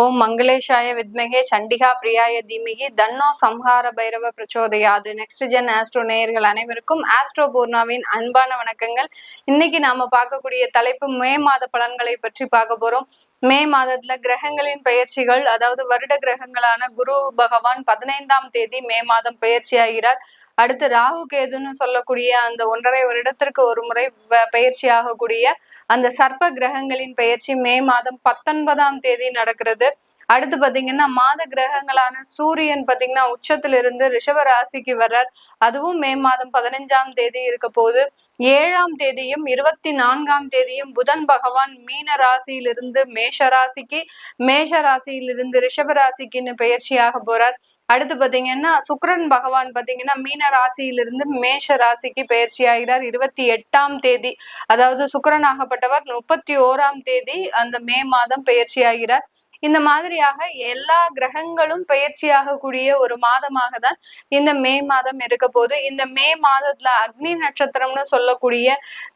ஓம் மங்களேஷாய வித்மகே சண்டிகா பிரியாய தீமிகி தன்னோ சம்ஹார பைரவ பிரச்சோதயாது நெக்ஸ்ட் ஜென் ஆஸ்ட்ரோ நேயர்கள் அனைவருக்கும் ஆஸ்ட்ரோ பூர்ணாவின் அன்பான வணக்கங்கள். இன்னைக்கு நாம பார்க்கக்கூடிய தலைப்பு மே மாத பலன்களை பற்றி பார்க்க போறோம். மே மாதத்துல கிரகங்களின் பெயர்ச்சிகள் அதாவது வருட கிரகங்களான குரு பகவான் பதினைந்தாம் தேதி மே மாதம் பயிற்சி ஆகிறார் அடுத்து ராகு கேதுன்னு சொல்லக்கூடிய அந்த ஒன்றரை வருடத்திற்கு ஒரு முறை பயிற்சி ஆகக்கூடிய அந்த சர்ப்ப கிரகங்களின் பயிற்சி மே மாதம் பத்தொன்பதாம் தேதி நடக்கிறது. அடுத்து பாத்தீங்கன்னா மாத கிரகங்களான சூரியன் பாத்தீங்கன்னா உச்சத்திலிருந்து ரிஷப ராசிக்கு வர்றார். அதுவும் மே மாதம் பதினைஞ்சாம் தேதி இருக்க போது ஏழாம் தேதியும் இருபத்தி நான்காம் தேதியும் புதன் பகவான் மீன ராசியிலிருந்து மேஷ ராசிக்கு மேஷ ராசியிலிருந்து ரிஷப ராசிக்குன்னு பெயர்ச்சியாக போறார். அடுத்து பாத்தீங்கன்னா சுக்கரன் பகவான் பாத்தீங்கன்னா மீன ராசியிலிருந்து மேஷ ராசிக்கு பயிற்சி ஆகிறார் இருபத்தி எட்டாம் தேதி அதாவது சுக்கரன் ஆகப்பட்டவர் முப்பத்தி ஓராம் தேதி அந்த மே மாதம் பயிற்சி ஆகிறார் இந்த மாதிரியாக எல்லா கிரகங்களும் பயிற்சியாக கூடிய ஒரு மாதமாக தான் இந்த மே மாதம் இருக்க போது இந்த மே மாதத்துல அக்னி நட்சத்திரம்னு சொல்லக்கூடிய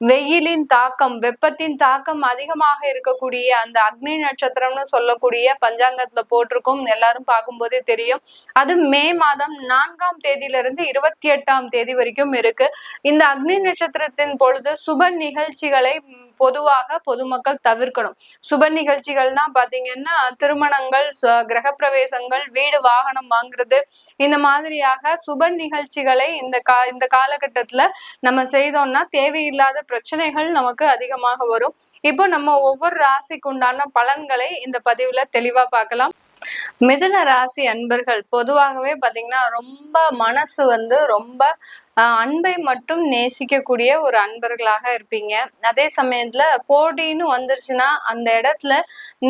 வெயிலின் தாக்கம் வெப்பத்தின் தாக்கம் அதிகமாக இருக்கக்கூடிய அந்த அக்னி நட்சத்திரம்னு சொல்லக்கூடிய பஞ்சாங்கத்துல போட்டிருக்கும். எல்லாரும் பார்க்கும்போதே தெரியும். அது மே மாதம் நான்காம் தேதியிலிருந்து இருபத்தி எட்டாம் தேதி வரைக்கும் இருக்கு. இந்த அக்னி நட்சத்திரத்தின் பொழுது சுப நிகழ்ச்சிகளை பொதுவாக பொதுமக்கள் தவிர்க்கணும். சுப நிகழ்ச்சிகள்னா பாத்தீங்கன்னா திருமணங்கள் கிரகப்பிரவேசங்கள் வீடு வாகனம் வாங்குறது இந்த மாதிரியாக சுப நிகழ்ச்சிகளை இந்த கா இந்த காலகட்டத்துல நம்ம செய்தோம்னா தேவையில்லாத பிரச்சனைகள் நமக்கு அதிகமாக வரும். இப்போ நம்ம ஒவ்வொரு ராசிக்கு உண்டான பலன்களை இந்த பதிவுல தெளிவா பார்க்கலாம் மிதுன ராசி அன்பர்கள் பொதுவாகவே பாத்தீங்கன்னா ரொம்ப மனசு வந்து ரொம்ப அன்பை மட்டும் நேசிக்கக்கூடிய ஒரு அன்பர்களாக இருப்பீங்க. அதே சமயத்துல போட்டின்னு வந்துருச்சுன்னா அந்த இடத்துல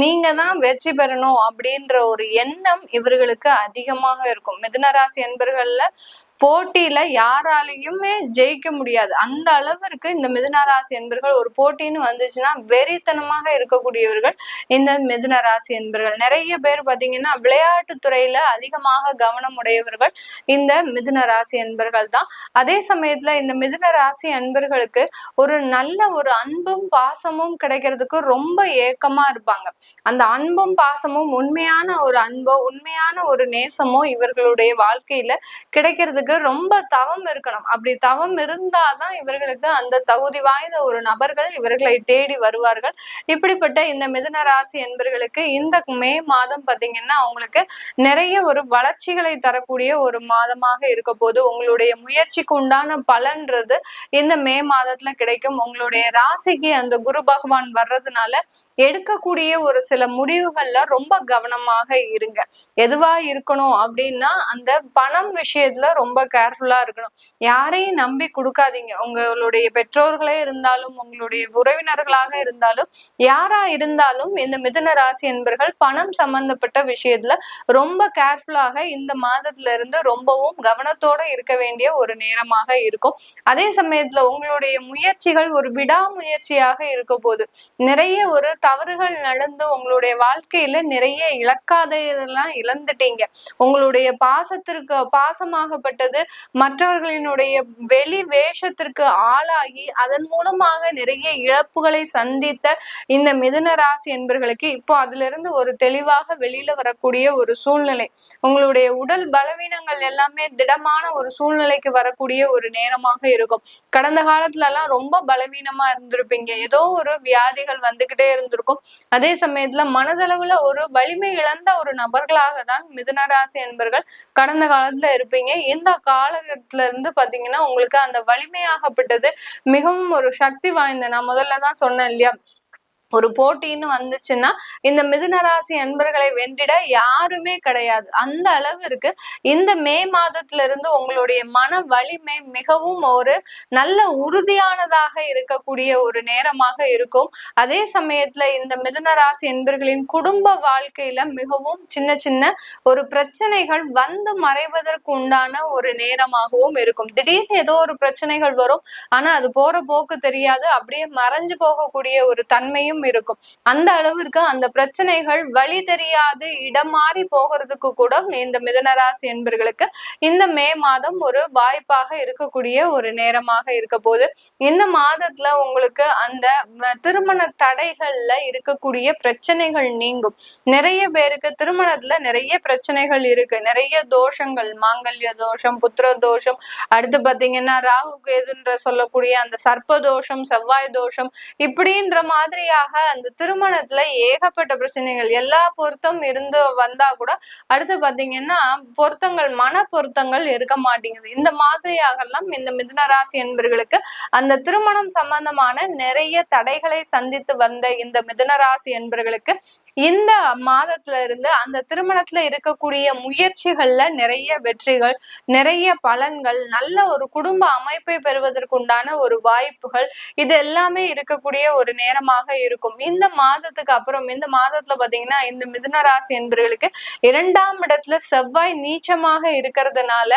நீங்க தான் வெற்றி பெறணும் அப்படின்ற ஒரு எண்ணம் இவர்களுக்கு அதிகமாக இருக்கும். மிதுனராசி அன்பர்கள்ல போட்டியில யாராலையுமே ஜெயிக்க முடியாது. அந்த அளவிற்கு இந்த மிதுனராசி என்பர்கள் ஒரு போட்டின்னு வந்துச்சுன்னா வெறித்தனமாக இருக்கக்கூடியவர்கள் இந்த மிதுனராசி என்பர்கள் நிறைய பேர் பாத்தீங்கன்னா விளையாட்டு துறையில அதிகமாக கவனம் உடையவர்கள் இந்த மிதுனராசி என்பர்கள் தான் அதே சமயத்துல இந்த மிதுன ராசி அன்பர்களுக்கு ஒரு நல்ல ஒரு அன்பும் பாசமும் கிடைக்கிறதுக்கு ரொம்ப ஏக்கமா இருப்பாங்க. அந்த அன்பும் பாசமும் உண்மையான ஒரு அன்போ உண்மையான ஒரு நேசமோ இவர்களுடைய வாழ்க்கையில கிடைக்கிறதுக்கு ரொம்ப தவம் இருக்கணும். அப்படி தவம் இருந்தாதான் இவர்களுக்கு அந்த தகுதி வாய்ந்த ஒரு நபர்கள் இவர்களை தேடி வருவார்கள். இப்படிப்பட்ட இந்த மிதுன ராசி என்பர்களுக்கு இந்த மே மாதம் பாத்தீங்கன்னா அவங்களுக்கு நிறைய ஒரு வளர்ச்சிகளை தரக்கூடிய ஒரு மாதமாக இருக்க போது உங்களுடைய முயற்சி ராசிக்கு உண்டான பலன்றது இந்த மே மாதத்துல கிடைக்கும். உங்களுடைய ராசிக்கு அந்த குரு பகவான் வர்றதுனால எடுக்கக்கூடிய ஒரு சில முடிவுகள்ல ரொம்ப கவனமாக இருங்க. எதுவா இருக்கணும் அப்படின்னா அந்த பணம் விஷயத்துல ரொம்ப கேர்ஃபுல்லா இருக்கணும். யாரையும் நம்பி கொடுக்காதீங்க. உங்களுடைய பெற்றோர்களே இருந்தாலும் உங்களுடைய உறவினர்களாக இருந்தாலும் யாரா இருந்தாலும் இந்த மிதுன ராசி என்பர்கள் பணம் சம்பந்தப்பட்ட விஷயத்துல ரொம்ப கேர்ஃபுல்லாக இந்த மாதத்துல இருந்து ரொம்பவும் கவனத்தோட இருக்க வேண்டிய ஒரு நேரம் நேரமாக இருக்கும். அதே சமயத்துல உங்களுடைய முயற்சிகள் ஒரு விடாமுயற்சியாக இருக்க போது நிறைய ஒரு தவறுகள் நடந்து உங்களுடைய வாழ்க்கையில நிறைய இழக்காததெல்லாம் இழந்துட்டீங்க. உங்களுடைய பாசத்திற்கு பாசமாகப்பட்டது மற்றவர்களினுடைய வெளி வேஷத்திற்கு ஆளாகி அதன் மூலமாக நிறைய இழப்புகளை சந்தித்த இந்த மிதுன ராசி என்பர்களுக்கு இப்போ அதுல இருந்து ஒரு தெளிவாக வெளியில வரக்கூடிய ஒரு சூழ்நிலை. உங்களுடைய உடல் பலவீனங்கள் எல்லாமே திடமான ஒரு சூழ்நிலைக்கு வர வரக்கூடிய ஒரு நேரமாக இருக்கும். கடந்த காலத்துல எல்லாம் ரொம்ப பலவீனமா இருந்திருப்பீங்க. ஏதோ ஒரு வியாதிகள் வந்துகிட்டே இருந்திருக்கும். அதே சமயத்துல மனதளவுல ஒரு வலிமை இழந்த ஒரு நபர்களாக தான் மிதுனராசி என்பர்கள் கடந்த காலத்துல இருப்பீங்க. இந்த காலகட்டத்துல இருந்து பாத்தீங்கன்னா உங்களுக்கு அந்த வலிமையாகப்பட்டது மிகவும் ஒரு சக்தி வாய்ந்த நான் முதல்ல தான் சொன்னேன் இல்லையா? ஒரு போட்டின்னு வந்துச்சுன்னா இந்த மிதுனராசி அன்பர்களை வென்றிட யாருமே கிடையாது. அந்த அளவிற்கு இந்த மே மாதத்துல இருந்து உங்களுடைய மன வலிமை மிகவும் ஒரு நல்ல உறுதியானதாக இருக்கக்கூடிய ஒரு நேரமாக இருக்கும். அதே சமயத்துல இந்த மிதுனராசி என்பர்களின் குடும்ப வாழ்க்கையில மிகவும் சின்ன சின்ன ஒரு பிரச்சனைகள் வந்து மறைவதற்கு உண்டான ஒரு நேரமாகவும் இருக்கும். திடீர்னு ஏதோ ஒரு பிரச்சனைகள் வரும். ஆனா அது போற போக்கு தெரியாது. அப்படியே மறைஞ்சு போகக்கூடிய ஒரு தன்மையும் பிரச்சனையும் இருக்கும். அந்த அளவிற்கு அந்த பிரச்சனைகள் வழி தெரியாது இடம் மாறி போகிறதுக்கு கூட இந்த மிதனராசி என்பர்களுக்கு இந்த மே மாதம் ஒரு வாய்ப்பாக இருக்கக்கூடிய ஒரு நேரமாக இருக்க போது இந்த மாதத்துல உங்களுக்கு அந்த திருமண தடைகள்ல இருக்கக்கூடிய பிரச்சனைகள் நீங்கும். நிறைய பேருக்கு திருமணத்துல நிறைய பிரச்சனைகள் இருக்கு. நிறைய தோஷங்கள் மாங்கல்ய தோஷம் புத்திர தோஷம் அடுத்து பாத்தீங்கன்னா ராகு கேதுன்ற சொல்லக்கூடிய அந்த சர்ப்ப தோஷம் செவ்வாய் தோஷம் இப்படின்ற மாதிரியாக அந்த திருமணத்துல ஏகப்பட்ட பிரச்சனைகள் எல்லா பொருத்தம் இருந்து வந்தா கூட அடுத்து பாத்தீங்கன்னா பொருத்தங்கள் மன பொருத்தங்கள் இருக்க மாட்டேங்குது. இந்த மாதிரியாகலாம் இந்த மிதுனராசி என்பர்களுக்கு அந்த திருமணம் சம்பந்தமான நிறைய தடைகளை சந்தித்து வந்த இந்த மிதுனராசி என்பர்களுக்கு இந்த மாதத்துல இருந்து அந்த திருமணத்துல இருக்கக்கூடிய முயற்சிகள்ல நிறைய வெற்றிகள் நிறைய பலன்கள் நல்ல ஒரு குடும்ப அமைப்பை பெறுவதற்குண்டான ஒரு வாய்ப்புகள் இது எல்லாமே இருக்கக்கூடிய ஒரு நேரமாக இருக்கும். இந்த மாதத்துக்கு அப்புறம் இந்த மாதத்துல பாத்தீங்கன்னா இந்த மிதுன ராசி என்பவர்களுக்கு இரண்டாம் இடத்துல செவ்வாய் நீச்சமாக இருக்கிறதுனால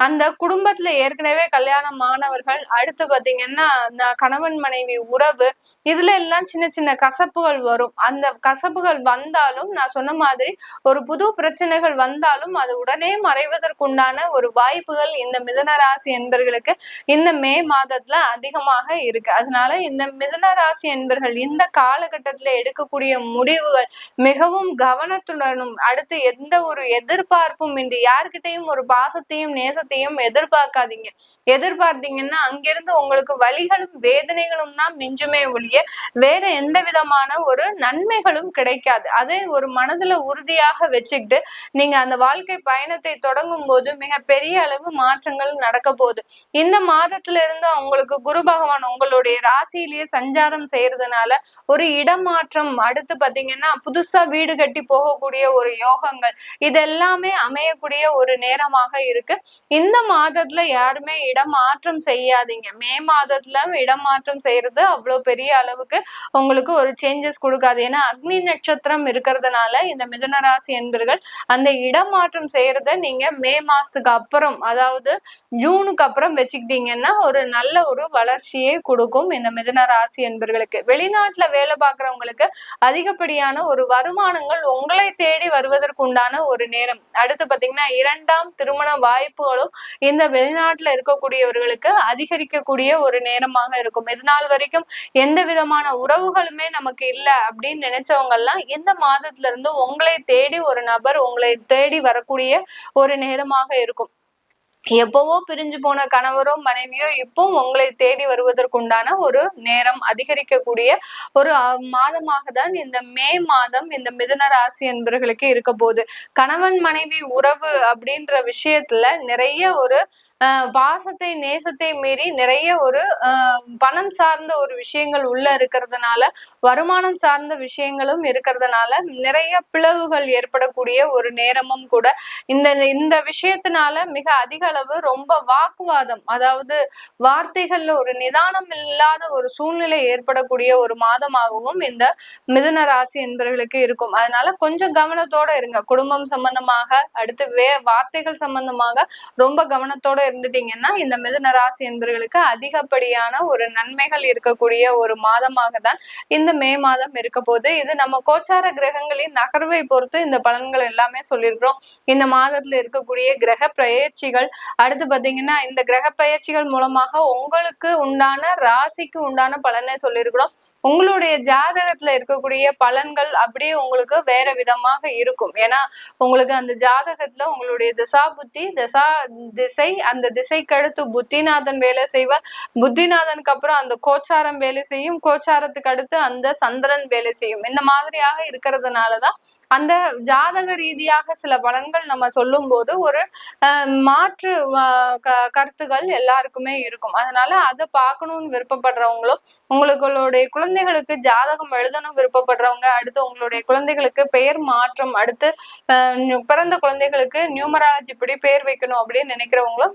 அந்த குடும்பத்துல ஏற்கனவே கல்யாணம் மாணவர்கள் அடுத்து பாத்தீங்கன்னா கணவன் மனைவி உறவு இதுல எல்லாம் சின்ன சின்ன கசப்புகள் வரும். அந்த கசப்புகள் வந்தாலும் நான் சொன்ன மாதிரி ஒரு புது பிரச்சனைகள் வந்தாலும் அது உடனே மறைவதற்குண்டான ஒரு வாய்ப்புகள் இந்த மிதனராசி என்பர்களுக்கு இந்த மே மாதத்துல அதிகமாக இருக்கு. அதனால இந்த மிதனராசி என்பர்கள் இந்த காலகட்டத்துல எடுக்கக்கூடிய முடிவுகள் மிகவும் கவனத்துடனும் அடுத்து எந்த ஒரு எதிர்பார்ப்பும் இன்றி யார்கிட்டையும் ஒரு பாசத்தையும் நேச நேசத்தையும் எதிர்பார்க்காதீங்க. எதிர்பார்த்தீங்கன்னா அங்கிருந்து உங்களுக்கு வழிகளும் வேதனைகளும் தான் மிஞ்சுமே ஒழிய வேற எந்த விதமான ஒரு நன்மைகளும் கிடைக்காது. அதை ஒரு மனதுல உறுதியாக வச்சுக்கிட்டு நீங்க அந்த வாழ்க்கை பயணத்தை தொடங்கும் போது மிக பெரிய அளவு மாற்றங்கள் நடக்க போகுது. இந்த மாதத்துல இருந்து உங்களுக்கு குரு பகவான் உங்களுடைய ராசியிலேயே சஞ்சாரம் செய்யறதுனால ஒரு இடமாற்றம் அடுத்து பாத்தீங்கன்னா புதுசா வீடு கட்டி போகக்கூடிய ஒரு யோகங்கள். இதெல்லாமே அமையக்கூடிய ஒரு நேரமாக இருக்கு. இந்த மாதத்துல யாருமே இடமாற்றம் செய்யாதீங்க. மே மாதத்துல இடமாற்றம் செய்யறது அவ்வளவு பெரிய அளவுக்கு உங்களுக்கு ஒரு சேஞ்சஸ் கொடுக்காது. ஏன்னா அக்னி நட்சத்திரம் இருக்கிறதுனால இந்த மிதுனராசி என்பர்கள் அந்த இடமாற்றம் செய்யறத நீங்க மே மாசத்துக்கு அப்புறம் அதாவது ஜூனுக்கு அப்புறம் வச்சுக்கிட்டீங்கன்னா ஒரு நல்ல ஒரு வளர்ச்சியை கொடுக்கும் இந்த மிதுன ராசி என்பர்களுக்கு. வெளிநாட்டுல வேலை பார்க்கறவங்களுக்கு அதிகப்படியான ஒரு வருமானங்கள் உங்களை தேடி வருவதற்குண்டான ஒரு நேரம். அடுத்து பாத்தீங்கன்னா இரண்டாம் திருமண வாய்ப்புகளும் இந்த வெளிநாட்டுல இருக்கக்கூடியவர்களுக்கு அதிகரிக்கக்கூடிய ஒரு நேரமாக இருக்கும். இதனால் வரைக்கும் எந்த விதமான உறவுகளுமே நமக்கு இல்லை அப்படின்னு நினைச்சவங்க எல்லாம் இந்த மாதத்துல இருந்து உங்களை தேடி ஒரு நபர் உங்களை தேடி வரக்கூடிய ஒரு நேரமாக இருக்கும். எப்பவோ பிரிஞ்சு போன கணவரோ மனைவியோ இப்போ உங்களை தேடி வருவதற்குண்டான ஒரு நேரம் அதிகரிக்கக்கூடிய ஒரு மாதமாக தான் இந்த மே மாதம் இந்த மிதுன ராசி என்பர்களுக்கு இருக்க போகுது. கணவன் மனைவி உறவு அப்படின்ற விஷயத்துல நிறைய ஒரு பாசத்தை நேசத்தை மீறி நிறைய ஒரு பணம் சார்ந்த ஒரு விஷயங்கள் உள்ள இருக்கிறதுனால வருமானம் சார்ந்த விஷயங்களும் இருக்கிறதுனால நிறைய பிளவுகள் ஏற்படக்கூடிய ஒரு நேரமும் கூட இந்த இந்த விஷயத்தினால மிக அதிக அளவு ரொம்ப வாக்குவாதம் அதாவது வார்த்தைகள்ல ஒரு நிதானம் இல்லாத ஒரு சூழ்நிலை ஏற்படக்கூடிய ஒரு மாதமாகவும் இந்த மிதுன ராசி என்பவர்களுக்கு இருக்கும். அதனால கொஞ்சம் கவனத்தோட இருங்க. குடும்பம் சம்பந்தமாக அடுத்து வே வார்த்தைகள் சம்பந்தமாக ரொம்ப கவனத்தோட இருந்துட்டீங்கன்னா இந்த மிதுன ராசி என்பவர்களுக்கு அதிகப்படியான ஒரு நன்மைகள் இருக்கக்கூடிய ஒரு மாதமாக தான் இந்த மே மாதம் இருக்க போது இது நம்ம கோச்சார கிரகங்களின் நகர்வை பொறுத்து இந்த பலன்கள் எல்லாமே சொல்லியிருக்கிறோம். இந்த மாதத்துல இருக்கக்கூடிய கிரக பயிற்சிகள் அடுத்து பாத்தீங்கன்னா இந்த கிரக பயிற்சிகள் மூலமாக உங்களுக்கு உண்டான ராசிக்கு உண்டான பலனை சொல்லியிருக்கிறோம். உங்களுடைய ஜாதகத்துல இருக்கக்கூடிய பலன்கள் அப்படியே உங்களுக்கு வேற விதமாக இருக்கும். ஏன்னா உங்களுக்கு அந்த ஜாதகத்துல உங்களுடைய திசா புத்தி திசா திசை அந்த திசைக்கு அடுத்து புத்திநாதன் வேலை செய்வார். புத்திநாதனுக்கு அப்புறம் அந்த கோச்சாரம் வேலை செய்யும். கோச்சாரத்துக்கு அடுத்து அந்த சந்திரன் வேலை செய்யும். இந்த மாதிரியாக இருக்கிறதுனாலதான் அந்த ஜாதக ரீதியாக சில பலன்கள் நம்ம சொல்லும் போது ஒரு மாற்று கருத்துகள் எல்லாருக்குமே இருக்கும். அதனால அதை பார்க்கணும்னு விருப்பப்படுறவங்களும் உங்களுடைய குழந்தைகளுக்கு ஜாதகம் எழுதணும் விருப்பப்படுறவங்க அடுத்து உங்களுடைய குழந்தைகளுக்கு பெயர் மாற்றம் அடுத்து பிறந்த குழந்தைகளுக்கு நியூமராலஜி படி பெயர் வைக்கணும் அப்படின்னு நினைக்கிறவங்களும்